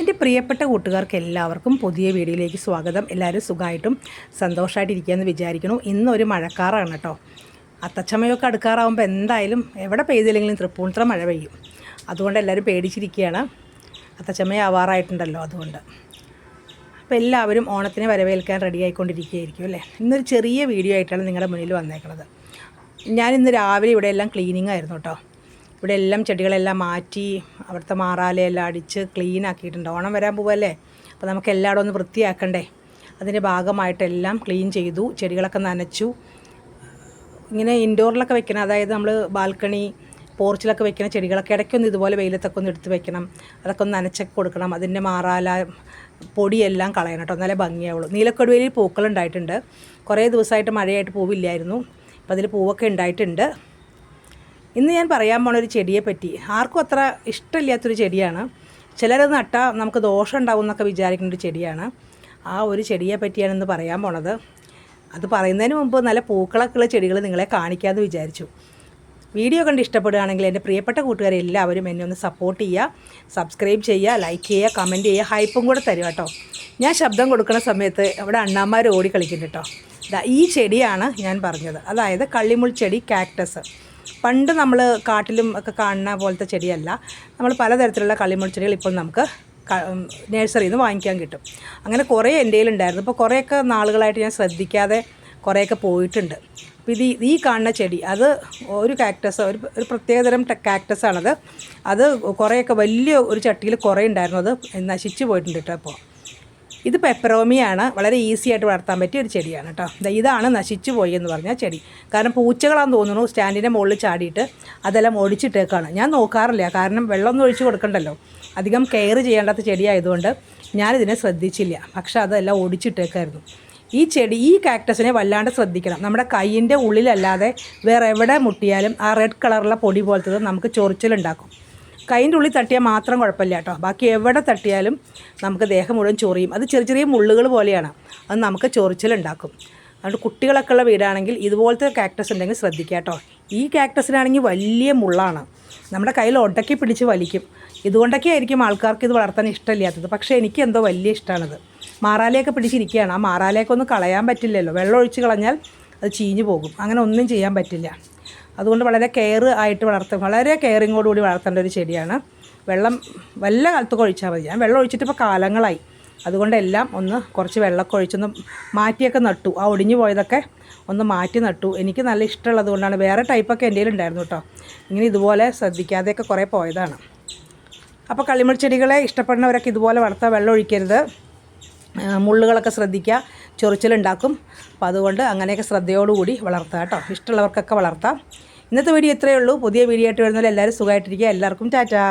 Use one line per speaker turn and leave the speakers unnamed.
എന്റെ പ്രിയപ്പെട്ട കൂട്ടുകാർക്ക് എല്ലാവർക്കും പുതിയ വീഡിയോയിലേക്ക് സ്വാഗതം. എല്ലാവരും സുഖമായിട്ടും സന്തോഷമായിട്ടിരിക്കുകയെന്ന് വിചാരിക്കുന്നു. ഇന്നൊരു മഴക്കാറാണ് കേട്ടോ. അത്തച്ചമയമൊക്കെ അടുക്കാറാവുമ്പോൾ എന്തായാലും എവിടെ പെയ്തില്ലെങ്കിലും തൃപ്പൂണിത്ര മഴ പെയ്യും. അതുകൊണ്ട് എല്ലാവരും പേടിച്ചിരിക്കുകയാണ്. അത്തച്ചമയം ആവാറായിട്ടുണ്ടല്ലോ അതുകൊണ്ട്. അപ്പോൾ എല്ലാവരും ഓണത്തിന് വരവേൽക്കാൻ റെഡി ആയിക്കൊണ്ടിരിക്കുകയായിരിക്കും അല്ലേ? ഇന്നൊരു ചെറിയ വീഡിയോ ആയിട്ടാണ് നിങ്ങളുടെ മുന്നിൽ വന്നേക്കുന്നത് ഞാൻ ഇന്ന് രാവിലെ ഇവിടെ എല്ലാം ക്ലീനിങ് ആയിരുന്നു കേട്ടോ. ഇവിടെ എല്ലാം ചെടികളെല്ലാം മാറ്റി അവിടുത്തെ മാറാലയെല്ലാം അടിച്ച് ക്ലീൻ ആക്കിയിട്ടുണ്ട്. ഓണം വരാൻ പോവല്ലേ? അപ്പോൾ നമുക്ക് എല്ലായിടം ഒന്ന് വൃത്തിയാക്കണ്ടേ? അതിന്റെ ഭാഗമായിട്ടെല്ലാം ക്ലീൻ ചെയ്തു ചെടികളൊക്കെ നനച്ചു. ഇങ്ങനെ ഇൻഡോറിലൊക്കെ വെക്കണം. അതായത് നമ്മൾ ബാൽക്കണി പോർച്ചിലൊക്കെ വെക്കുന്ന ചെടികളൊക്കെ ഇടയ്ക്കൊന്ന് ഇതുപോലെ വെയിലത്തൊക്കെ ഒന്ന് എടുത്ത് വെക്കണം. അതൊക്കെ ഒന്ന് നനച്ചൊക്കെ കൊടുക്കണം. അതിന്റെ മാറാല പൊടിയെല്ലാം കളയണം കേട്ടോ. എന്നാലേ ഭംഗിയാവുള്ളൂ. നീലക്കൊടുവേലിൽ പൂക്കളുണ്ടായിട്ടുണ്ട് കുറേ ദിവസമായിട്ട് മഴയായിട്ട് പൂവില്ലായിരുന്നു. അപ്പോൾ അതിൽ പൂവൊക്കെ ഉണ്ടായിട്ടുണ്ട്. ഇന്ന് ഞാൻ പറയാൻ പോണ ഒരു ചെടിയെ പറ്റി. ആർക്കും അത്ര ഇഷ്ടമില്ലാത്തൊരു ചെടിയാണ്. ചിലരത് നട്ടാൽ നമുക്ക് ദോഷം ഉണ്ടാവും എന്നൊക്കെ വിചാരിക്കുന്ന ഒരു ചെടിയാണ്. ആ ഒരു ചെടിയെ പറ്റിയാണ് ഇന്ന് പറയാൻ പോണത്. അത് പറയുന്നതിന് മുമ്പ് നല്ല പൂക്കളൊക്കെ ഉള്ള ചെടികൾ നിങ്ങളെ കാണിക്കാമെന്ന് വിചാരിച്ചു. വീഡിയോ കണ്ട് ഇഷ്ടപ്പെടുകയാണെങ്കിൽ എന്റെ പ്രിയപ്പെട്ട കൂട്ടുകാരെ എല്ലാവരും എന്നെ ഒന്ന് സപ്പോർട്ട് ചെയ്യുക സബ്സ്ക്രൈബ് ചെയ്യുക ലൈക്ക് ചെയ്യുക കമന്റ് ചെയ്യുക ഹൈപ്പും കൂടെ തരും കേട്ടോ. ഞാൻ ശബ്ദം കൊടുക്കുന്ന സമയത്ത് അവിടെ അണ്ണാമാർ ഓടി കളിക്കുന്നുണ്ട് കേട്ടോ. ഈ ചെടിയാണ് ഞാൻ പറഞ്ഞത്. അതായത് കള്ളിമുൾ ചെടി കാക്ടസ് പണ്ട് നമ്മൾ കാട്ടിലും ഒക്കെ കാണുന്ന പോലത്തെ ചെടിയല്ല. നമ്മൾ പലതരത്തിലുള്ള കളിമുൾച്ചെടികൾ ഇപ്പോൾ നമുക്ക് നേഴ്സറിയിൽ നിന്ന് വാങ്ങിക്കാൻ കിട്ടും. അങ്ങനെ കുറേ എന്റെ ഉണ്ടായിരുന്നു. ഇപ്പോൾ കുറേയൊക്കെ നാളുകളായിട്ട് ഞാൻ ശ്രദ്ധിക്കാതെ കുറേയൊക്കെ പോയിട്ടുണ്ട്. അപ്പോൾ ഇത് ഈ- കാണുന്ന ചെടി അത് ഒരു കാക്ടസ് ഒരു ഒരു പ്രത്യേകതരം കാക്ടസ് ആണത്. അത് കുറേയൊക്കെ വലിയ ഒരു ചട്ടിയിൽ കുറേ ഉണ്ടായിരുന്നു. അത് നശിച്ചു പോയിട്ടുണ്ട് കേട്ടോ അപ്പോൾ ഇത് പെപ്പറോമിയാണ്. വളരെ ഈസി ആയിട്ട് വളർത്താൻ പറ്റിയ ഒരു ചെടിയാണ് കേട്ടോ ഇതാണ് നശിച്ചു പോയി എന്ന് പറഞ്ഞ ചെടി. കാരണം പൂച്ചകളാന്ന് തോന്നുന്നു സ്റ്റാൻഡിന്റെ മുകളിൽ ചാടിയിട്ട് അതെല്ലാം ഒടിച്ചിട്ടേക്കാണ്. ഞാൻ നോക്കാറില്ല. കാരണം വെള്ളമൊന്നും ഒഴിച്ചു കൊടുക്കണ്ടല്ലോ. അധികം കെയർ ചെയ്യേണ്ടാത്ത ചെടിയായതുകൊണ്ട് ഞാനിതിനെ ശ്രദ്ധിച്ചില്ല. പക്ഷേ അതെല്ലാം ഒടിച്ചിട്ടേക്കായിരുന്നു. ഈ ചെടി ഈ കാക്ടസിനെ വല്ലാണ്ട് ശ്രദ്ധിക്കണം. നമ്മുടെ കൈയിന്റെ ഉള്ളിലല്ലാതെ വേറെ എവിടെ മുട്ടിയാലും ആ റെഡ് കളറുള്ള പൊടി പോലത്തത് നമുക്ക് ചൊറിച്ചിലുണ്ടാക്കും. കൈന്റെ ഉള്ളിൽ തട്ടിയാൽ മാത്രം കുഴപ്പമില്ല കേട്ടോ. ബാക്കി എവിടെ തട്ടിയാലും നമുക്ക് ദേഹം മുഴുവൻ ചൊറിയും. അത് ചെറിയ ചെറിയ മുള്ളുകൾ പോലെയാണ്. അത് നമുക്ക് ചൊറിച്ചിലുണ്ടാക്കും. അതുകൊണ്ട് കുട്ടികളൊക്കെ ഉള്ള വീടാണെങ്കിൽ ഇതുപോലത്തെ കാക്ടസ് ഉണ്ടെങ്കിൽ ശ്രദ്ധിക്കുക കേട്ടോ. ഈ കാക്ടസിനാണെങ്കിൽ വലിയ മുള്ളാണ്. നമ്മുടെ കയ്യിൽ ഒടക്കി പിടിച്ച് വലിക്കും. ഇതുകൊണ്ടൊക്കെ ആയിരിക്കും ആൾക്കാർക്ക് ഇത് വളർത്താൻ ഇഷ്ടമില്ലാത്തത്. പക്ഷേ എനിക്ക് എന്തോ വലിയ ഇഷ്ടമാണത്. മാറാലയൊക്കെ പിടിച്ചിരിക്കുകയാണ്. ആ മാറാലയൊക്കെ ഒന്ന് കളയാൻ പറ്റില്ലല്ലോ. വെള്ളം ഒഴിച്ച് കളഞ്ഞാൽ അത് ചീഞ്ഞു പോകും. അങ്ങനെ ഒന്നും ചെയ്യാൻ പറ്റില്ല. അതുകൊണ്ട് വളരെ കെയർ ആയിട്ട് വളർത്തും വളരെ കെയറിങ്ങോട് കൂടി വളർത്തേണ്ട ഒരു ചെടിയാണ്. വെള്ളം വല്ല കാലത്തൊക്കെ ഒഴിച്ചാൽ മതി. ഞാൻ വെള്ളം ഒഴിച്ചിട്ട് ഇപ്പോൾ കാലങ്ങളായി അതുകൊണ്ടെല്ലാം ഒന്ന് കുറച്ച് വെള്ളമൊക്കെ ഒഴിച്ചൊന്ന് മാറ്റിയൊക്കെ നട്ടു. ആ ഒടിഞ്ഞു പോയതൊക്കെ ഒന്ന് മാറ്റി നട്ടു. എനിക്ക് നല്ല ഇഷ്ടമുള്ളത് കൊണ്ടാണ്. വേറെ ടൈപ്പൊക്കെ എന്റെ ഉണ്ടായിരുന്നു കേട്ടോ. ഇങ്ങനെ ഇതുപോലെ ശ്രദ്ധിക്കാതെയൊക്കെ കുറേ പോയതാണ്. അപ്പോൾ കളിമൺ ചെടികളെ ഇഷ്ടപ്പെടുന്നവരൊക്കെ ഇതുപോലെ വളർത്താൻ വെള്ളം ഒഴിക്കരുത്. മുള്ളുകളൊക്കെ ശ്രദ്ധിക്കുക. ചൊറിച്ചിലുണ്ടാക്കും. അപ്പോൾ അതുകൊണ്ട് അങ്ങനെയൊക്കെ ശ്രദ്ധയോടുകൂടി വളർത്താം കേട്ടോ. ഇഷ്ടമുള്ളവർക്കൊക്കെ വളർത്താം. ഇന്നത്തെ വീഡിയോ ഇത്രയേ ഉള്ളൂ. പുതിയ വീഡിയോ ആയിട്ട് വരുന്നവരെ എല്ലാവരും സുഖമായിട്ടിരിക്കുക. എല്ലാവർക്കും ടാറ്റാ.